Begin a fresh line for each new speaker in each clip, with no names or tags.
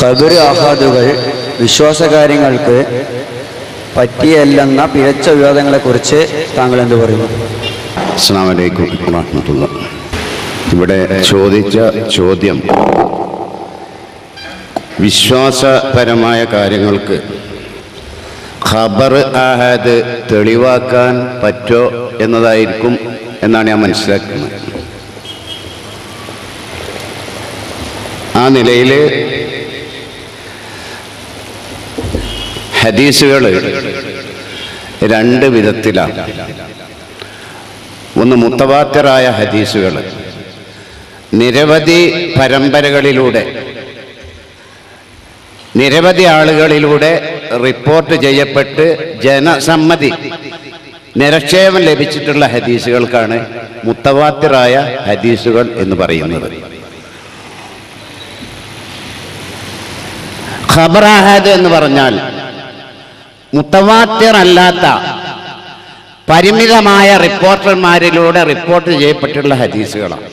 ഖബർ ആഹാദുകൾ വിശ്വാസകാര്യങ്ങൾക്ക് പറ്റിയല്ലെന്ന പിഴച്ച വിവാദങ്ങളെക്കുറിച്ച് താങ്കൾ എന്ത് പറയുന്നു
അസ്സാം ഇവിടെ ചോദിച്ച ചോദ്യം വിശ്വാസപരമായ കാര്യങ്ങൾക്ക് ഖബർ ആഹാദ് തെളിവാക്കാൻ പറ്റോ എന്നതായിരിക്കും എന്നാണ് ഞാൻ മനസ്സിലാക്കുന്നത്. ആ നിലയിൽ ഹദീസുകൾ രണ്ട് വിധത്തിലാണ് ഒന്ന് മുത്തവാത്തറായ ഹദീസുകൾ. നിരവധി പരമ്പരകളിലൂടെ നിരവധി ആളുകളിലൂടെ റിപ്പോർട്ട് ചെയ്യപ്പെട്ട് ജനസമ്മതി നിരക്ഷേപം ലഭിച്ചിട്ടുള്ള ഹദീസുകൾക്കാണ് മുത്തവാത്തിറായ ഹദീസുകൾ എന്ന് പറയുന്നത്. ഖബറാഹദ് എന്ന് പറഞ്ഞാൽ മുത്തവാത്തിർ അല്ലാത്ത പരിമിതമായ റിപ്പോർട്ടർമാരിലൂടെ റിപ്പോർട്ട് ചെയ്യപ്പെട്ടിട്ടുള്ള ഹദീസുകളാണ്.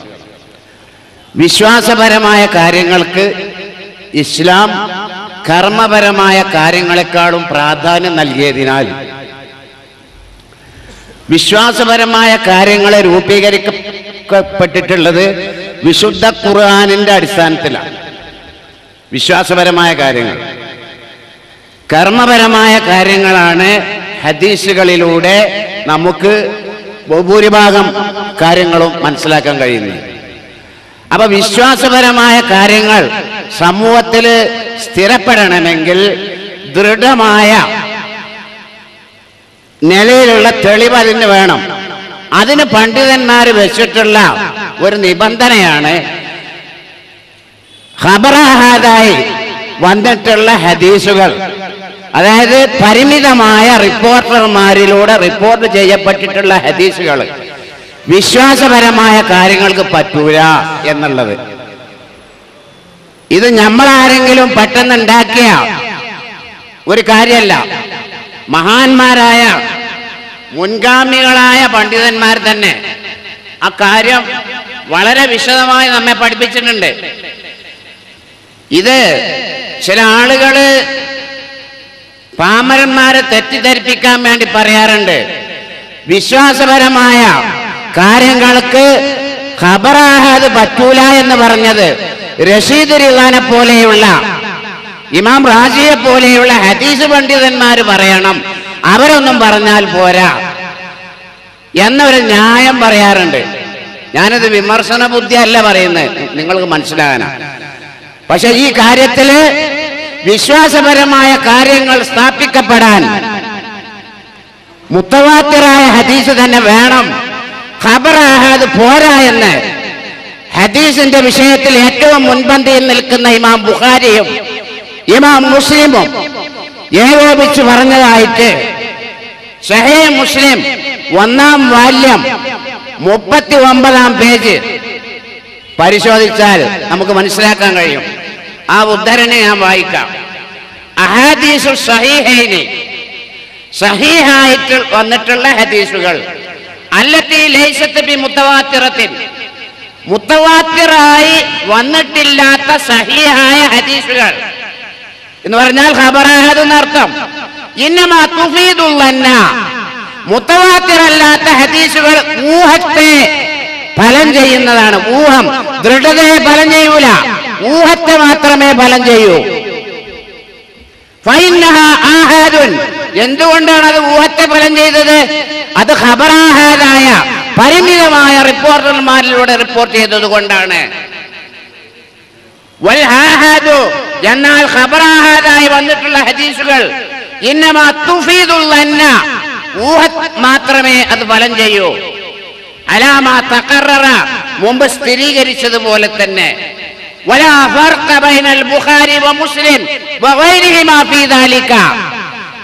വിശ്വാസപരമായ കാര്യങ്ങൾക്ക് ഇസ്ലാം കർമ്മപരമായ കാര്യങ്ങളെക്കാളും പ്രാധാന്യം നൽകിയതിനാൽ വിശ്വാസപരമായ കാര്യങ്ങളെ രൂപീകരിക്കപ്പെട്ടിട്ടുള്ളത് വിശുദ്ധ ഖുർആാനിന്റെ അടിസ്ഥാനത്തിലാണ്. വിശ്വാസപരമായ കാര്യങ്ങൾ. കർമ്മപരമായ കാര്യങ്ങളാണ് ഹദീസുകളിലൂടെ നമുക്ക് ഭൂരിഭാഗം കാര്യങ്ങളും മനസ്സിലാക്കാൻ കഴിയുന്നത്. അപ്പൊ വിശ്വാസപരമായ കാര്യങ്ങൾ സമൂഹത്തിൽ സ്ഥിരപ്പെടണമെങ്കിൽ ദൃഢമായ നിലയിലുള്ള തെളിവ് അതിന് വേണം. അതിന് പണ്ഡിതന്മാർ വെച്ചിട്ടുള്ള ഒരു നിബന്ധനയാണ് ഖബറാഹാദായി വന്നിട്ടുള്ള ഹദീസുകൾ. അതായത് പരിമിതമായ റിപ്പോർട്ടർമാരിലൂടെ റിപ്പോർട്ട് ചെയ്യപ്പെട്ടിട്ടുള്ള ഹദീസുകൾ വിശ്വാസപരമായ കാര്യങ്ങൾക്ക് പറ്റൂല എന്നുള്ളത്. ഇത് നമ്മളാരെങ്കിലും പെട്ടെന്ന് ഉണ്ടാക്കിയ ഒരു കാര്യമല്ല മഹാന്മാരായ മുൻഗാമികളായ പണ്ഡിതന്മാർ തന്നെ ആ കാര്യം വളരെ വിശദമായി നമ്മെ പഠിപ്പിച്ചിട്ടുണ്ട്. ഇത് ചില ആളുകൾ പാമരന്മാരെ തെറ്റിദ്ധരിപ്പിക്കാൻ വേണ്ടി പറയാറുണ്ട്. വിശ്വാസപരമായ കാര്യങ്ങൾക്ക് ഖബറാഹാത് പറ്റൂല എന്ന് പറഞ്ഞത് റഷീദ് റിവാനെ പോലെയുള്ള ഇമാം റാജിയെ പോലെയുള്ള ഹദീസ് പണ്ഡിതന്മാർ പറയണം. അവരൊന്നും പറഞ്ഞാൽ പോരാ. എന്നൊരു ന്യായം പറയാറുണ്ട്. ഞാനത് വിമർശന ബുദ്ധി അല്ല പറയുന്നത്. നിങ്ങൾക്ക് മനസ്സിലാകാനാണ് പക്ഷെ ഈ കാര്യത്തിൽ വിശ്വാസപരമായ കാര്യങ്ങൾ സ്ഥാപിക്കപ്പെടാൻ മുത്തവാത്തിറായ ഹദീസ് തന്നെ വേണം. ഖബറാഹാദ് പോരാ എന്ന്. ഹദീസിന്റെ വിഷയത്തിൽ ഏറ്റവും മുൻപന്തിയിൽ നിൽക്കുന്ന ഇമാം ബുഖാരിയും ഇമാം മുസ്ലിമും ഏകോപിച്ച് പറഞ്ഞതായിട്ട് ഷഹേ മുസ്ലിം ഒന്നാം വാല്യം മുപ്പത്തി ഒമ്പതാം പേജ് പരിശോധിച്ചാൽ നമുക്ക് മനസ്സിലാക്കാൻ കഴിയും. ആ ഉദ്ധരണി ഞാൻ വായിക്കാം. അഹാദീസു സഹീഹൈനി. സഹീഹായിട്ട് വന്നിട്ടുള്ള ഹദീസുകൾ. അല്ലത്തി ലൈസത്ത് ബി മുത്തവാത്തിറത്തിൽ മുത്തവാത്തിറായി വന്നിട്ടില്ലാത്ത സഹീഹായ ഹദീസുകൾ. എന്ന് പറഞ്ഞാൽ ഖബറാഹദ് എന്നർത്ഥം ഇന്നമാ തുഫീദുള്ളന്ന മുത്തവാത്തിറല്ലാത്ത ഹദീസുകൾ ഊഹത്തെ ഫലം ചെയ്യുന്നതാണ്. ഊഹം ദൃഢതയെ ഫലം ചെയ്യൂല. മാത്രമേ ഫലം ചെയ്യൂ. എന്തുകൊണ്ടാണ് അത് ഊഹത്തെ ഫലം ചെയ്തത്? അത് ഖബറാഹാദായ പരിമിതമായ റിപ്പോർട്ടർമാരിലൂടെ റിപ്പോർട്ട് ചെയ്തത് കൊണ്ടാണ്. എന്നാൽ ഖബറാഹാദായി വന്നിട്ടുള്ള ഹദീസുകൾ മാത്രമേ അത് ഫലം ചെയ്യൂ. അലാമ തക്കറ മുമ്പ് സ്ഥിരീകരിച്ചതുപോലെ തന്നെ. ولا فرق بين البخاري ومسلم وغيرهما في ذلك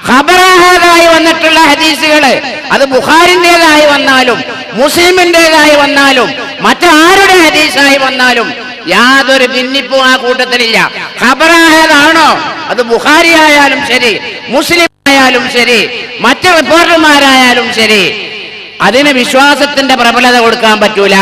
ഖബറാഹാതായി വന്നിട്ടുള്ള ഹദീസുകള് അത് ബുഖാരിൻ്റെതായി വന്നാലും മുസ്ലിമിൻ്റെതായി വന്നാലും മറ്റാരുടെ ഹദീസായി വന്നാലും യാതൊരു ഭിന്നിപ്പും ആ കൂട്ടത്തിലില്ല ഖബറാഹാദാണോ അത് ബുഖാരി ആയാലും ശരി മുസ്ലിം ആയാലും ശരി മറ്റ് റിപ്പോർട്ടർമാരായാലും ശരി അതിന് വിശ്വാസത്തിന്റെ പ്രബലത കൊടുക്കാൻ പറ്റൂല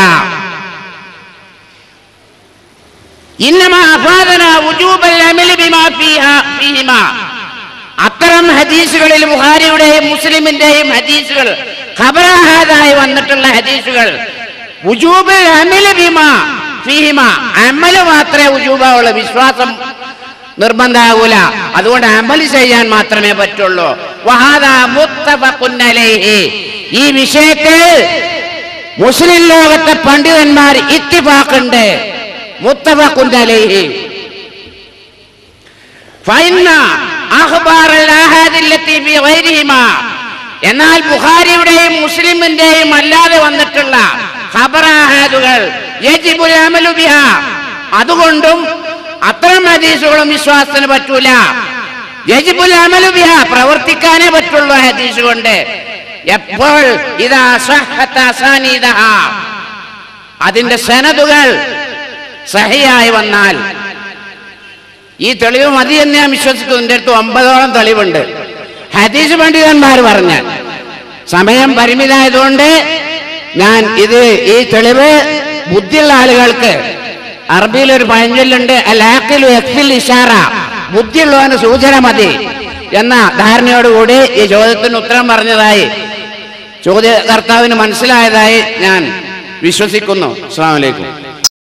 അത്തരം ഹദീസുകളിൽ ബുഹാരിയുടെയും മുസ്ലിമിന്റെയും ഹദീസുകൾ ഖബറാഹാദായി വന്നിട്ടുള്ള ഹദീസുകൾ മാത്രമേ വുജൂബാവുള്ളൂ വിശ്വാസം നിർബന്ധാവൂല. അതുകൊണ്ട് അമൽ ചെയ്യാൻ മാത്രമേ പറ്റുള്ളൂ. ഈ വിഷയത്തിൽ മുസ്ലിം ലോകത്തെ പണ്ഡിതന്മാർ ഇത്തിഫാക്കുണ്ട് എന്നാൽ ബുഖാരിയുടെയും മുസ്ലിമിന്റെയും അല്ലാതെ വന്നിട്ടുള്ള ഖബറാഹാദുകൾ അതുകൊണ്ടും അത്തരം ഹദീസുകളും വിശ്വാസത്തിന് പറ്റൂല. യജിബുൽ പ്രവർത്തിക്കാനേ പറ്റുള്ളൂ ഹദീസ് കൊണ്ട്. എപ്പോൾ ഇതാ അതിന്റെ സനതുകൾ സഹിയായി വന്നാൽ ഈ തെളിവ് മതി എന്ന് ഞാൻ വിശ്വസിക്കുന്നു. എന്റെ അടുത്ത് ഒമ്പതോളം തെളിവുണ്ട്. ഹദീസ് പണ്ഡിതന്മാർ പറഞ്ഞ സമയം പരിമിതമായതുകൊണ്ട് ഞാൻ ഇത് ഈ തെളിവ് ബുദ്ധിയുള്ള ആളുകൾക്ക് അറബിയിൽ ഒരു പഴഞ്ചൊല്ലുണ്ട് ബുദ്ധിയുള്ളവന് സൂചന മതി എന്ന ധാരണയോടുകൂടി ഈ ചോദ്യത്തിന് ഉത്തരം പറഞ്ഞതായി ചോദ്യകർത്താവിന് മനസ്സിലായതായി ഞാൻ വിശ്വസിക്കുന്നു. അസ്സാം വലൈക്കും